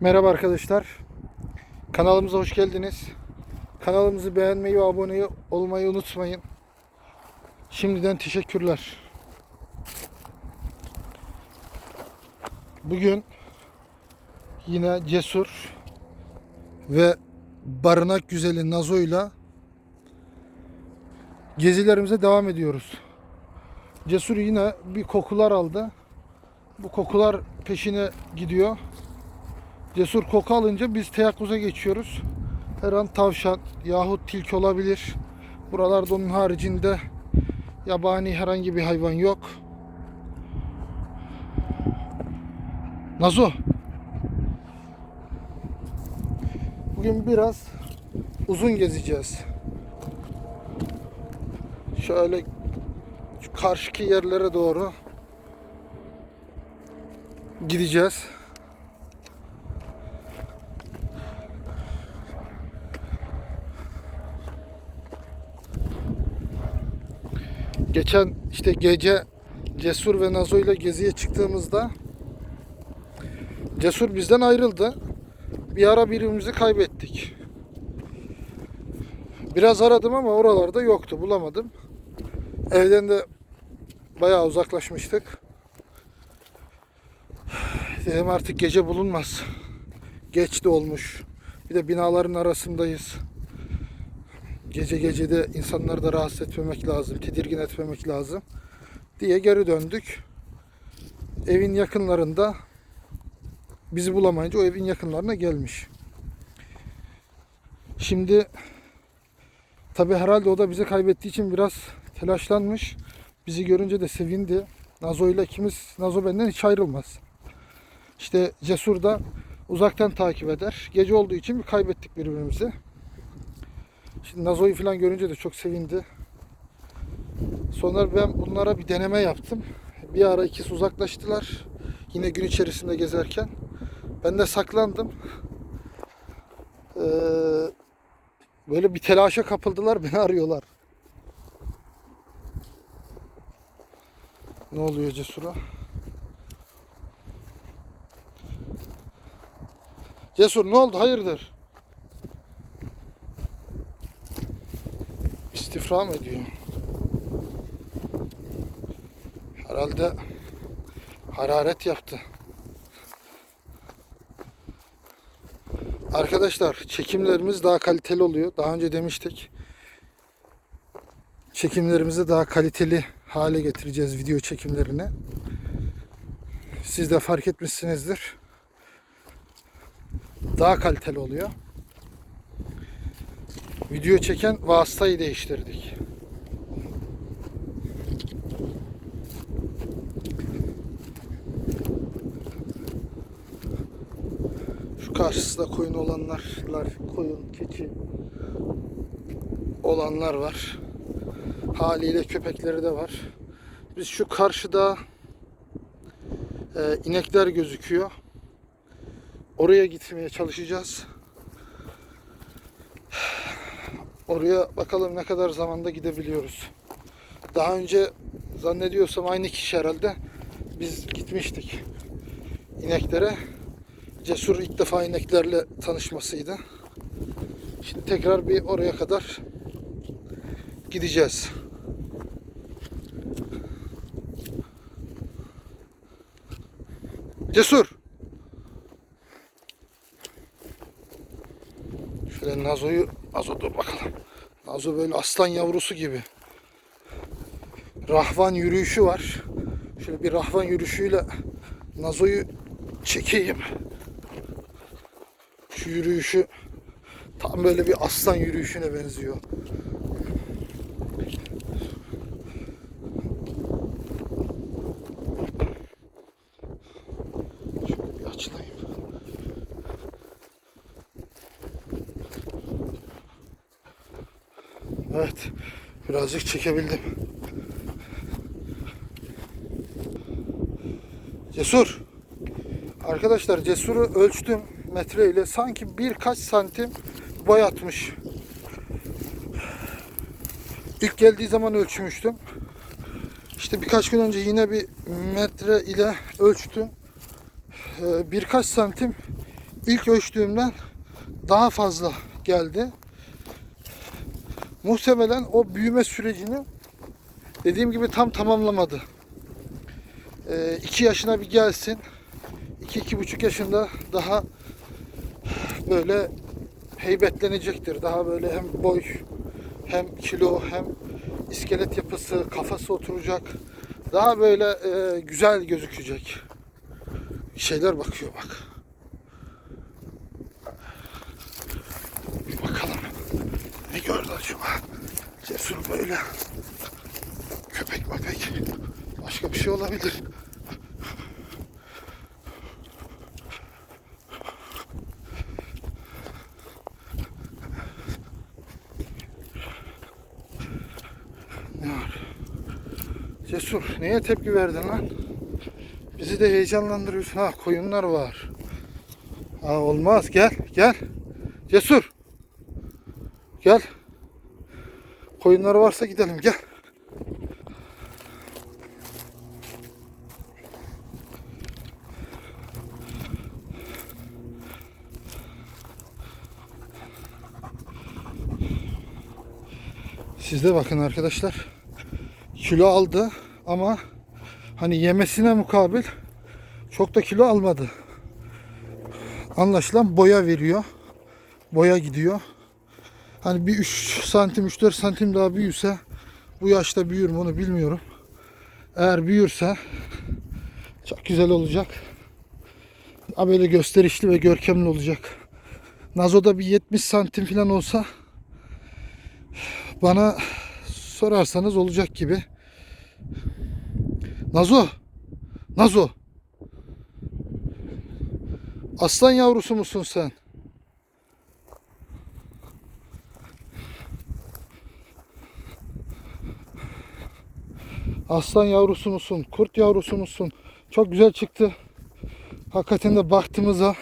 Merhaba arkadaşlar. Kanalımıza hoş geldiniz. Kanalımızı beğenmeyi ve abone olmayı unutmayın. Şimdiden teşekkürler. Bugün yine Cesur ve Barınak Güzeli Nazo'yla gezilerimize devam ediyoruz. Cesur yine bir kokular aldı. Bu kokular peşine gidiyor. Cesur koku alınca biz teyakkuza geçiyoruz. Her an tavşan yahut tilki olabilir. Buralarda onun haricinde yabani herhangi bir hayvan yok. Nazo. Bugün biraz uzun gezeceğiz. Şöyle şu karşıki yerlere doğru gideceğiz. Geçen işte gece Cesur ve Nazo ile geziye çıktığımızda Cesur bizden ayrıldı. Bir ara birbirimizi kaybettik. Biraz aradım ama oralarda yoktu. Bulamadım. Evden de bayağı uzaklaşmıştık. Dedim artık gece bulunmaz. Geç de olmuş. Bir de binaların arasındayız. Gece gece de insanları da rahatsız etmemek lazım, tedirgin etmemek lazım diye geri döndük. Evin yakınlarında bizi bulamayınca o evin yakınlarına gelmiş. Şimdi tabi herhalde o da bizi kaybettiği için biraz telaşlanmış. Bizi görünce de sevindi. Nazo ile ikimiz, Nazo benden hiç ayrılmaz. İşte Cesur da uzaktan takip eder. Gece olduğu için kaybettik birbirimizi. Şimdi Nazo'yu falan görünce de çok sevindi. Sonra ben bunlara bir deneme yaptım. Bir ara ikisi uzaklaştılar. Yine gün içerisinde gezerken. Ben de saklandım. Ee, böyle bir telaşa kapıldılar. Beni arıyorlar. Ne oluyor Cesur'a? Cesur ne oldu? Hayırdır? İstifram ediyor. Herhalde hararet yaptı. Arkadaşlar çekimlerimiz daha kaliteli oluyor. Daha önce demiştik. Çekimlerimizi daha kaliteli hale getireceğiz video çekimlerini. Siz de fark etmişsinizdir. Daha kaliteli oluyor. Video çeken vasıtayı değiştirdik. Şu karşısında koyun olanlarlar, koyun, keçi olanlar var. Haliyle köpekleri de var. Biz şu karşıda e, inekler gözüküyor. Oraya gitmeye çalışacağız. Oraya bakalım ne kadar zamanda gidebiliyoruz. Daha önce zannediyorsam aynı kişi herhalde biz gitmiştik ineklere. Cesur ilk defa ineklerle tanışmasıydı. Şimdi tekrar bir oraya kadar gideceğiz. Cesur. Şöyle Nazo'yu Nazo dur bakalım. Nazo böyle aslan yavrusu gibi. Rahvan yürüyüşü var. Şöyle bir rahvan yürüyüşüyle Nazo'yu çekeyim. Şu yürüyüşü tam böyle bir aslan yürüyüşüne benziyor. Şöyle bir açılayım. Evet. Birazcık çekebildim. Cesur. Arkadaşlar Cesur'u ölçtüm metre ile. Sanki birkaç santim boy atmış. İlk geldiği zaman ölçmüştüm. İşte birkaç gün önce yine bir metre ile ölçtüm. Ee, birkaç santim ilk ölçtüğümden daha fazla geldi. Muhtemelen o büyüme sürecini dediğim gibi tam tamamlamadı. 2 yaşına bir gelsin. 2 buçuk yaşında daha böyle heybetlenecektir. Daha böyle hem boy hem kilo hem iskelet yapısı, kafası oturacak. Daha böyle e, güzel gözükecek. Şeyler bakıyor bak. Bakalım. Ne gördü acaba? Cesur böyle. Köpek mepek. Başka bir şey olabilir. Ne var? Cesur neye tepki verdin lan? Bizi de heyecanlandırıyorsun. Ha koyunlar var. Ha olmaz gel gel. Cesur. Gel. Koyunlar varsa gidelim gel. Siz de bakın arkadaşlar. Kilo aldı ama hani yemesine mukabil çok da kilo almadı. Anlaşılan boya veriyor. Boya gidiyor. Hani bir 3 santim 3-4 santim daha büyüse bu yaşta büyür mü onu bilmiyorum. Eğer büyürse çok güzel olacak. Ha böyle gösterişli ve görkemli olacak. Nazo'da bir 70 santim falan olsa bana sorarsanız olacak gibi. Nazo. Nazo. Aslan yavrusu musun sen? Aslan yavrusu musun? Kurt yavrusu musun? Çok güzel çıktı. Hakikaten de baktığımıza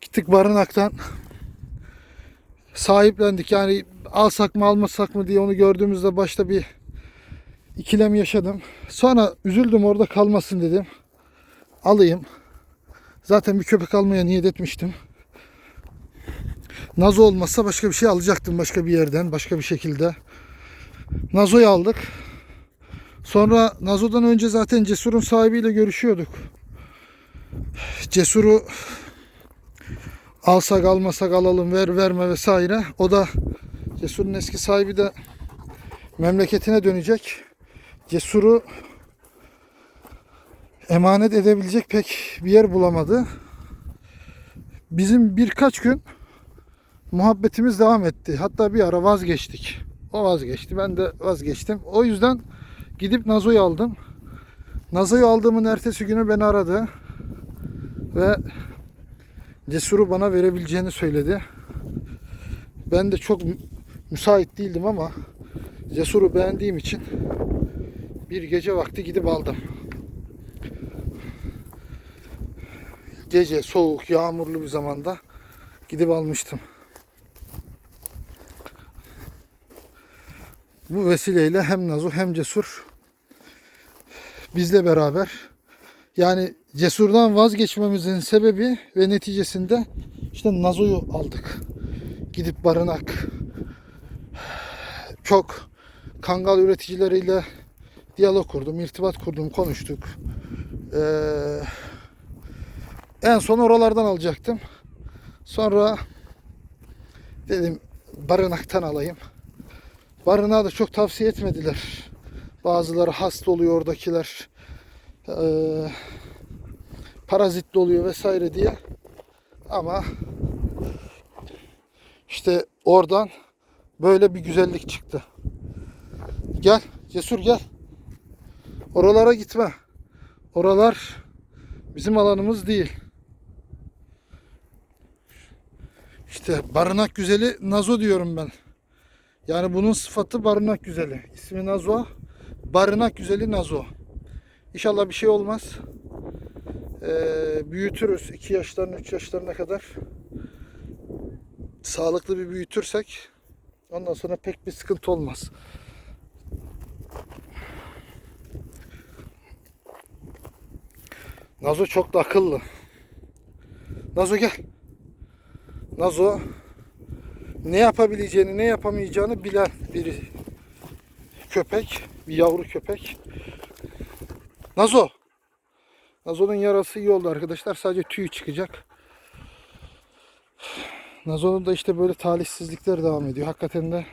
gittik barınaktan sahiplendik. Yani alsak mı almasak mı diye onu gördüğümüzde başta bir ikilem yaşadım. Sonra üzüldüm orada kalmasın dedim. Alayım. Zaten bir köpek almaya niyet etmiştim. Nazo olmazsa başka bir şey alacaktım başka bir yerden, başka bir şekilde. Nazo'yu aldık. Sonra Nazo'dan önce zaten Cesur'un sahibiyle görüşüyorduk. Cesur'u alsak almasak alalım ver verme vesaire. O da Cesur'un eski sahibi de memleketine dönecek. Cesur'u emanet edebilecek pek bir yer bulamadı. Bizim birkaç gün muhabbetimiz devam etti. Hatta bir ara vazgeçtik. O vazgeçti. Ben de vazgeçtim. O yüzden gidip Nazo'yu aldım. Nazo'yu aldığımın ertesi günü beni aradı. Ve Cesur'u bana verebileceğini söyledi. Ben de çok mü- müsait değildim ama Cesur'u beğendiğim için bir gece vakti gidip aldım. Gece soğuk, yağmurlu bir zamanda gidip almıştım. Bu vesileyle hem Nazo hem Cesur bizle beraber yani Cesur'dan vazgeçmemizin sebebi ve neticesinde işte Nazo'yu aldık. Gidip barınak çok kangal üreticileriyle diyalog kurdum, irtibat kurdum, konuştuk. Ee, en son oralardan alacaktım. Sonra dedim barınaktan alayım. Barınağı da çok tavsiye etmediler. Bazıları hasta oluyor oradakiler. Ee, parazitli oluyor vesaire diye. Ama işte oradan böyle bir güzellik çıktı. Gel Cesur gel. Oralara gitme. Oralar bizim alanımız değil. İşte barınak güzeli Nazo diyorum ben. Yani bunun sıfatı barınak güzeli. İsmi Nazo. Barınak güzeli Nazo. İnşallah bir şey olmaz. Ee, büyütürüz. 2 yaşlarına 3 yaşlarına kadar. Sağlıklı bir büyütürsek ondan sonra pek bir sıkıntı olmaz. Nazo çok da akıllı. Nazo gel. Nazo ne yapabileceğini ne yapamayacağını bilen bir köpek. Bir yavru köpek. Nazo. Nazo'nun yarası iyi oldu arkadaşlar. Sadece tüy çıkacak. Nazo'nun da işte böyle talihsizlikler devam ediyor. Hakikaten de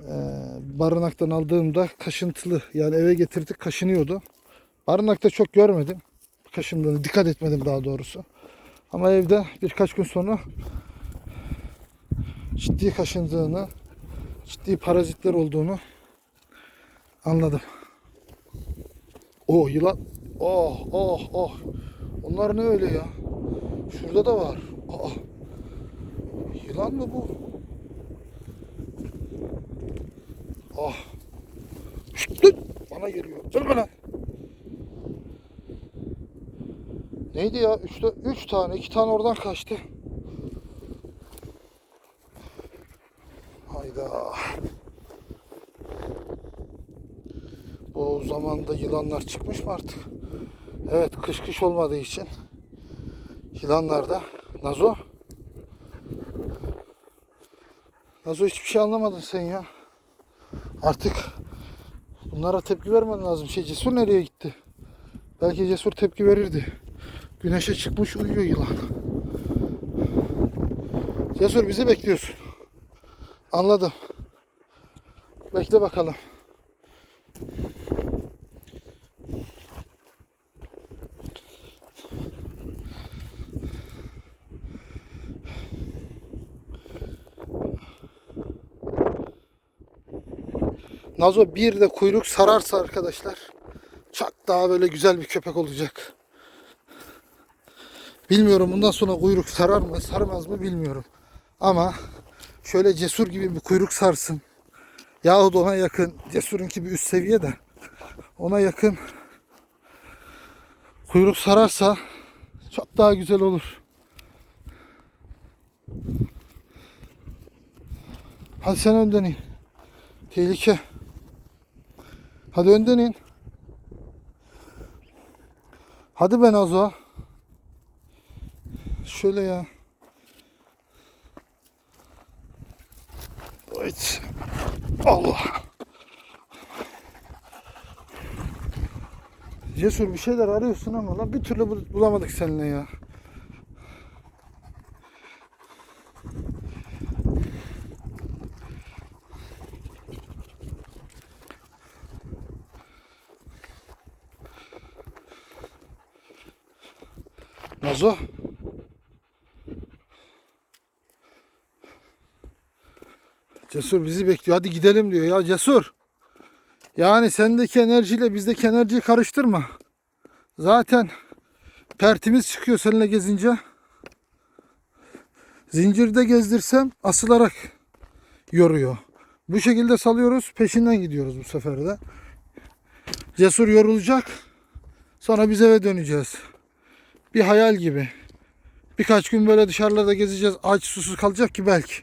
e, barınaktan aldığımda kaşıntılı. Yani eve getirdik kaşınıyordu. Barınakta çok görmedim. Kaşındığını dikkat etmedim daha doğrusu. Ama evde birkaç gün sonra ciddi kaşındığını, ciddi parazitler olduğunu anladım. O yılan. Oh oh oh. Onlar ne öyle ya? Şurada da var. Aa. Yılan mı bu? Ah. Şşt. Bana geliyor. Dur bana. Neydi ya? Üçte, üç tane. iki tane oradan kaçtı. Bu zamanda yılanlar çıkmış mı artık? Evet kış kış olmadığı için yılanlar da Nazo Nazo hiçbir şey anlamadın sen ya. Artık bunlara tepki vermen lazım. Şey Cesur nereye gitti? Belki Cesur tepki verirdi. Güneşe çıkmış uyuyor yılan. Cesur bizi bekliyorsun. Anladım. Bekle bakalım. Nazo bir de kuyruk sararsa arkadaşlar çok daha böyle güzel bir köpek olacak. Bilmiyorum bundan sonra kuyruk sarar mı sarmaz mı bilmiyorum. Ama şöyle cesur gibi bir kuyruk sarsın. Yahut ona yakın cesurunki bir üst seviye de ona yakın kuyruk sararsa çok daha güzel olur. Hadi sen önden. Tehlike. Hadi önden in. Hadi ben Azo. Şöyle ya. Evet. Allah. Cesur bir şeyler arıyorsun ama lan bir türlü bul- bulamadık seninle ya. Nazo. Cesur bizi bekliyor. Hadi gidelim diyor. Ya Cesur. Yani sendeki enerjiyle bizdeki enerjiyi karıştırma. Zaten pertimiz çıkıyor seninle gezince. Zincirde gezdirsem asılarak yoruyor. Bu şekilde salıyoruz. Peşinden gidiyoruz bu sefer de. Cesur yorulacak. Sonra biz eve döneceğiz. Bir hayal gibi. Birkaç gün böyle dışarılarda gezeceğiz. Aç susuz kalacak ki belki.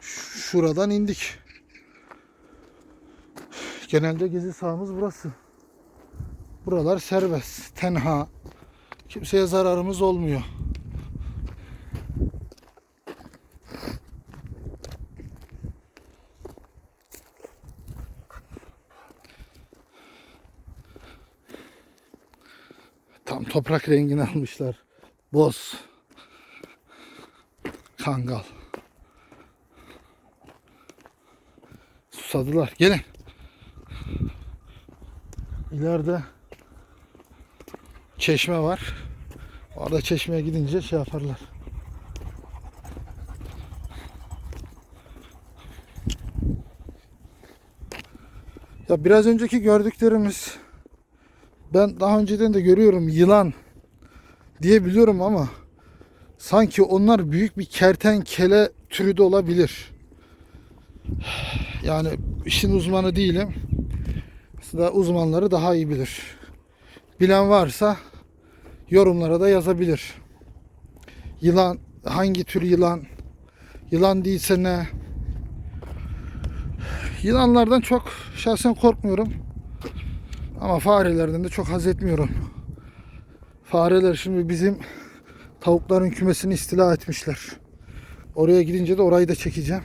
Şuradan indik. Genelde gezi sahamız burası. Buralar serbest, tenha. Kimseye zararımız olmuyor. Tam toprak rengini almışlar. Boz. Kangal. Susadılar. Gelin. İleride çeşme var. Orada çeşmeye gidince şey yaparlar. Ya biraz önceki gördüklerimiz ben daha önceden de görüyorum yılan diye biliyorum ama sanki onlar büyük bir kertenkele türü de olabilir. Yani işin uzmanı değilim. Aslında uzmanları daha iyi bilir. Bilen varsa yorumlara da yazabilir. Yılan hangi tür yılan? Yılan değilse ne? Yılanlardan çok şahsen korkmuyorum. Ama farelerden de çok haz etmiyorum. Fareler şimdi bizim tavukların kümesini istila etmişler. Oraya gidince de orayı da çekeceğim.